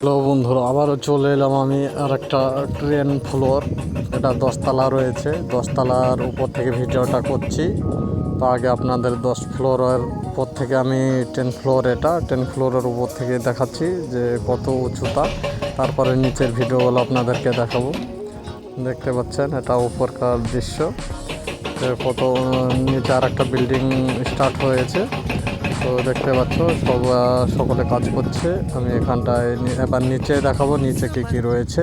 Hello বন্ধুরা, আবারও চলে এলাম আমি আর একটা ট্রেন ফ্লোর। এটা দশতলা রয়েছে, দশতলার উপর থেকে ভিডিওটা করছি। তো আগে আপনাদের দশ ফ্লোরের উপর থেকে আমি টেন ফ্লোর এটা টেন ফ্লোরের উপর থেকে দেখাচ্ছি যে কত উঁচুতা তারপরে নিচের ভিডিওগুলো আপনাদেরকে দেখাবো। দেখতে পাচ্ছেন, এটা উপরকার দৃশ্য। কত নিচে আর একটা বিল্ডিং স্টার্ট হয়েছে। তো দেখতে পাচ্ছ, সব সকলে কাজ করছে। আমি এখানটায় এবার নিচে দেখাবো নিচে কি কি রয়েছে।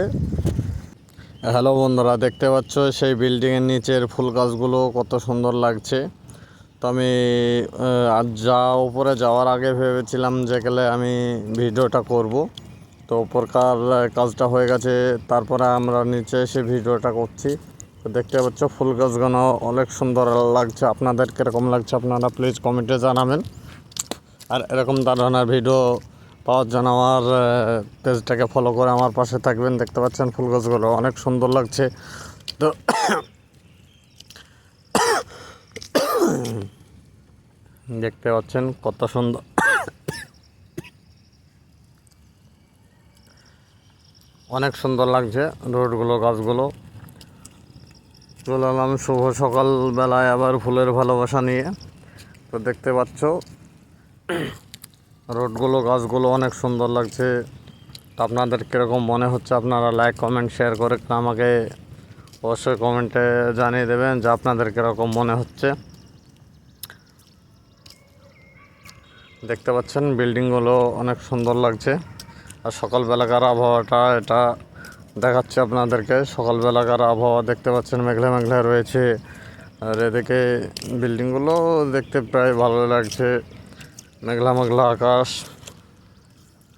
হ্যালো বন্ধুরা, দেখতে পাচ্ছ সেই বিল্ডিংয়ের নিচের ফুল গাছগুলো কত সুন্দর লাগছে। তো আমি আজ যা উপরে যাওয়ার আগে ভেবেছিলাম যে গেলে আমি ভিডিওটা করব। তো উপরকার কাজটা হয়ে গেছে, তারপরে আমরা নিচে এসে ভিডিওটা করছি। তো দেখতে পাচ্ছ ফুল গাছগুলো অনেক সুন্দর লাগছে। আপনাদের কীরকম লাগছে আপনারা প্লিজ কমেন্টে জানাবেন। আর এরকম ধরনের ভিডিও পাওয়ার জন্য আমার পেজটাকে ফলো করে আমার পাশে থাকবেন। দেখতে পাচ্ছেন ফুল গাছগুলো অনেক সুন্দর লাগছে। তো দেখতে পাচ্ছেন কত সুন্দর। অনেক সুন্দর লাগছে রোডগুলো, গাছগুলো। চলে এলাম শুভ সকাল বেলায় আবার ফুলের ভালোবাসা নিয়ে। তো দেখতে পাচ্ছ রোডগুলো, গাছগুলো অনেক সুন্দর লাগছে। আপনাদের কীরকম মনে হচ্ছে আপনারা লাইক কমেন্ট শেয়ার করে আমাকে অবশ্যই কমেন্টে জানিয়ে দেবেন যে আপনাদের কীরকম মনে হচ্ছে। দেখতে পাচ্ছেন বিল্ডিংগুলো অনেক সুন্দর লাগছে। আর সকালবেলাকার আবহাওয়াটা এটা দেখাচ্ছে আপনাদেরকে। সকালবেলাকার আবহাওয়া দেখতে পাচ্ছেন মেঘলা মেঘলা রয়েছে। আর এদিকে বিল্ডিংগুলো দেখতে প্রায় ভালো লাগছে। মেঘলা মেঘলা আকাশ।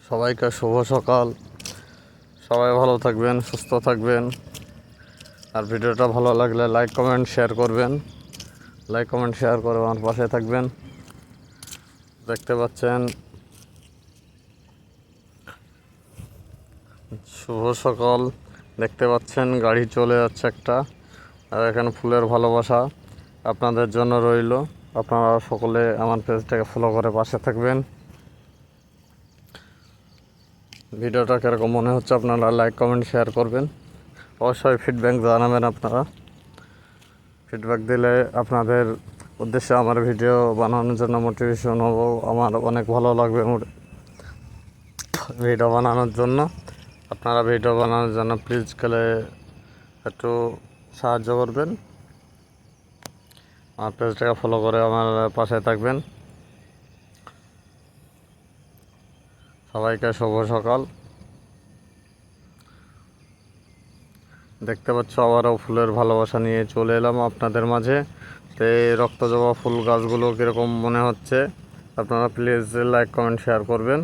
সবাইকে শুভ সকাল। সবাই ভালো থাকবেন, সুস্থ থাকবেন। আর ভিডিওটা ভালো লাগলে লাইক কমেন্ট শেয়ার করবেন। লাইক কমেন্ট শেয়ার করে আমার পাশে থাকবেন। দেখতে পাচ্ছেন? শুভ সকাল। দেখতে পাচ্ছেন? গাড়ি চলে যাচ্ছে একটা। আর এখানে ফুলের ভালোবাসা আপনাদের জন্য রইল। আপনারা সকলে আমার পেজটাকে ফলো করে পাশে থাকবেন। ভিডিওটা কীরকম মনে হচ্ছে আপনারা লাইক কমেন্ট শেয়ার করবেন। অবশ্যই ফিডব্যাক জানাবেন আপনারা। ফিডব্যাক দিলে আপনাদের উদ্দেশ্যে আমার ভিডিও বানানোর জন্য মোটিভেশন হব। আমার অনেক ভালো লাগবে ভিডিও বানানোর জন্য। আপনারা ভিডিও বানানোর জন্য প্লিজ গেলে একটু সাহায্য করবেন। আমার পেজটাকে ফলো করে আমার পাশে থাকবেন। সবাইকে শুভ সকাল। দেখতে পাচ্ছ আবারও ফুলের ভালোবাসা নিয়ে চলে এলাম আপনাদের মাঝে। তো এই রক্তজবা ফুল গাছগুলো কীরকম মনে হচ্ছে, আপনারা প্লিজ লাইক কমেন্ট শেয়ার করবেন।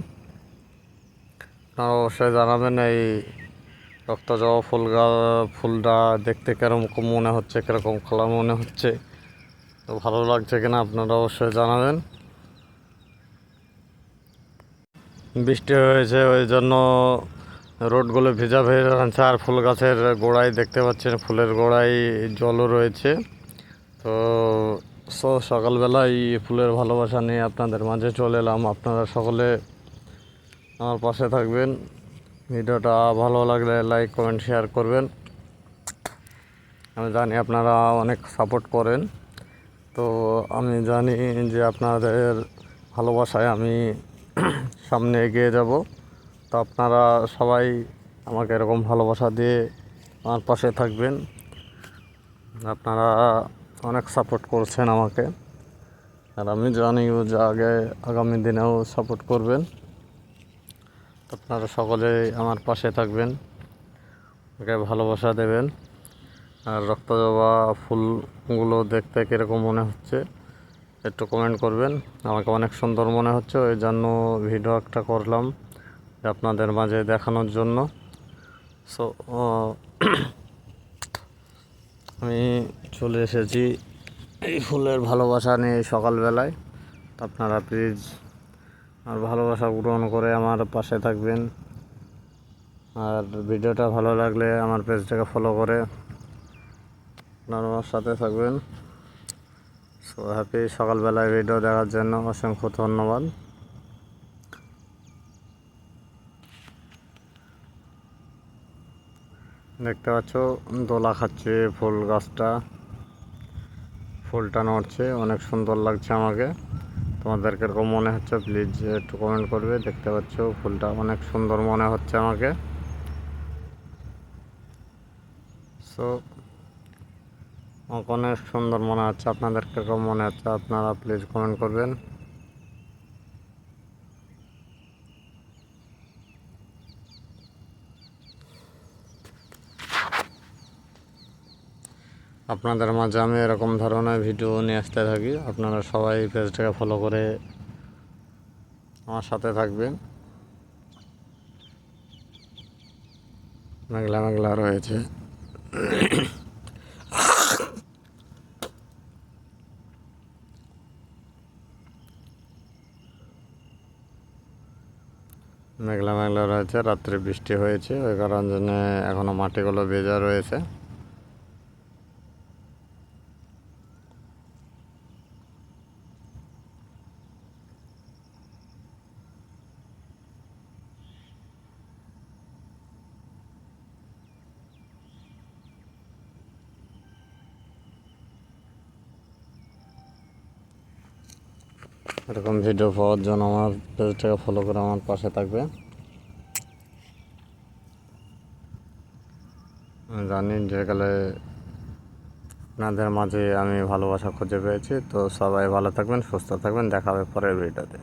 আপনারা অবশ্যই জানাবেন এই রক্তজবা ফুল ফুলটা দেখতে কীরকম মনে হচ্ছে, কীরকম কালার মনে হচ্ছে। তো ভালো লাগছে কিনা আপনারা অবশ্যই জানাবেন। বৃষ্টি হয়েছে, ওই জন্য রোডগুলো ভেজা ভেজা আছে আর ফুল গাছের গোড়ায় দেখতে পাচ্ছেন, ফুলের গোড়ায় জলও রয়েছে। তো, সো, সকালবেলায় ফুলের ভালোবাসা নিয়ে আপনাদের মাঝে চলে এলাম। আপনারা সকলে আমার পাশে থাকবেন। ভিডিওটা ভালো লাগলে লাইক, কমেন্ট, শেয়ার করবেন। আমি জানি আপনারা অনেক সাপোর্ট করেন। তো আমি জানি যে আপনাদের ভালোবাসায় আমি সামনে এগিয়ে যাব। তো আপনারা সবাই আমাকে এরকম ভালোবাসা দিয়ে আমার পাশে থাকবেন। আপনারা অনেক সাপোর্ট করছেন আমাকে। আর আমি জানি যে আগে আগামী দিনেও সাপোর্ট করবেন। আপনারা সকলে আমার পাশে থাকবেন। আমাকে ভালোবাসা দেবেন। আর রক্ত জবা ফুলগুলো দেখতে কীরকম মনে হচ্ছে, একটু কমেন্ট করবেন। আমাকে অনেক সুন্দর মনে হচ্ছে, ওই জন্য ভিডিও একটা করলাম আপনাদের মাঝে দেখানোর জন্য। সো আমি চলে এসেছি এই ফুলের ভালোবাসা নিয়ে সকালবেলায়। আপনারা প্লিজ আর ভালোবাসা গ্রহণ করে আমার পাশে থাকবেন। আর ভিডিওটা ভালো লাগলে আমার পেজটাকে ফলো করে আপনারা আমার সাথে থাকবেন। সো হ্যাপি সকালবেলায় ভিডিও দেখার জন্য অসংখ্য ধন্যবাদ। দেখতে পাচ্ছ, দোলা খাচ্ছে ফুল গাছটা। ফুলটা নড়ছে, অনেক সুন্দর লাগছে আমাকে। তোমাদের কীরকম মনে হচ্ছে প্লিজ একটু কমেন্ট করবে। দেখতে পাচ্ছ, ফুলটা অনেক সুন্দর মনে হচ্ছে আমাকে। সো অনেক সুন্দর মনে হচ্ছে, আপনাদের কীরকম মনে হচ্ছে, আপনারা প্লিজ কমেন্ট করবেন। আপনাদের মাঝে আমি এরকম ধরনের ভিডিও নিয়ে আসতে থাকি, আপনারা সবাই পেজটাকে ফলো করে আমার সাথে থাকবেন। মেঘলা মেঘলা রয়েছে। মেঘলা মেঘলা রয়েছে রাত্রে বৃষ্টি হয়েছে ওই কারণ জন্যে এখনও মাটিগুলো ভেজা রয়েছে। এরকম ভিডিও পাওয়ার জন্য আমার পেজটাকে ফলো করে আমার পাশে থাকবে। জানি যে গেলে আপনাদের মাঝে আমি ভালোবাসা খুঁজে পেয়েছি, তো সবাই ভালো থাকবেন, সুস্থ থাকবেন দেখাবে পরের ভিডিওতে